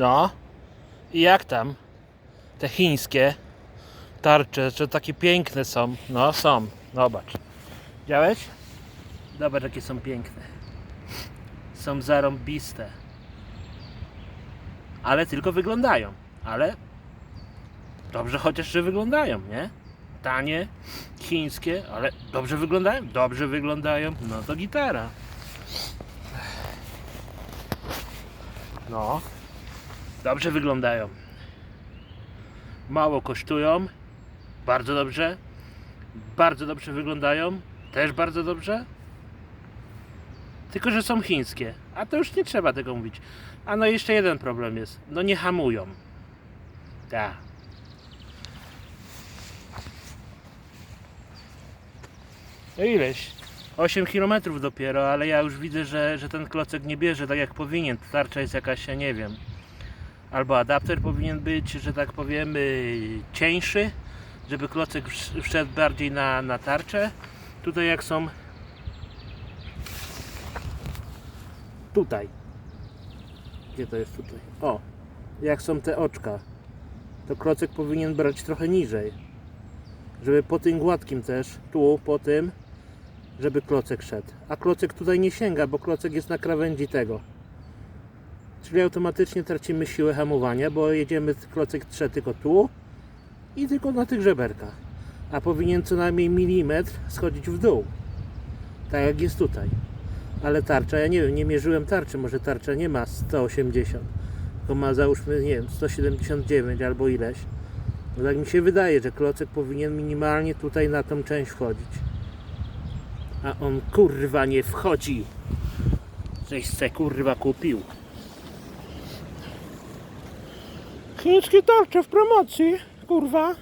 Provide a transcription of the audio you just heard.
No. I jak tam? Te chińskie tarcze, że takie piękne są. No są. Zobacz. Widziałeś? Zobacz jakie są piękne. Są zarąbiste. Ale tylko wyglądają. Ale dobrze chociaż, że wyglądają, nie? Tanie, chińskie, ale dobrze wyglądają? Dobrze wyglądają. No to gitara. No. Dobrze wyglądają. Mało kosztują. Bardzo dobrze. Bardzo dobrze wyglądają. Też bardzo dobrze. Tylko, że są chińskie. A to już nie trzeba tego mówić. A no jeszcze jeden problem jest. No nie hamują. Tak. No ileś? 8 km dopiero, ale ja już widzę, że, że ten klocek nie bierze tak jak powinien. Tarcza jest jakaś, ja nie wiem. Albo adapter powinien być, że tak powiem, yy, cieńszy, żeby klocek wsz- wszedł bardziej na, na tarczę. Tutaj jak są tutaj. Gdzie to jest tutaj? O, jak są te oczka, to klocek powinien brać trochę niżej. Żeby po tym gładkim też, tu, po tym, żeby klocek szedł. A klocek tutaj nie sięga, bo klocek jest na krawędzi tego. Czyli automatycznie tracimy siłę hamowania, bo jedziemy, klocek trze tylko tu i tylko na tych żeberkach. A powinien co najmniej milimetr schodzić w dół. Tak jak jest tutaj. Ale tarcza, ja nie wiem, nie mierzyłem tarczy, może tarcza nie ma 180, tylko ma załóżmy, nie wiem, 179 albo ileś. No tak mi się wydaje, że klocek powinien minimalnie tutaj na tą część wchodzić. A on kurwa nie wchodzi. Żeś se kurwa kupił. Chińskie tarcze w promocji, kurwa.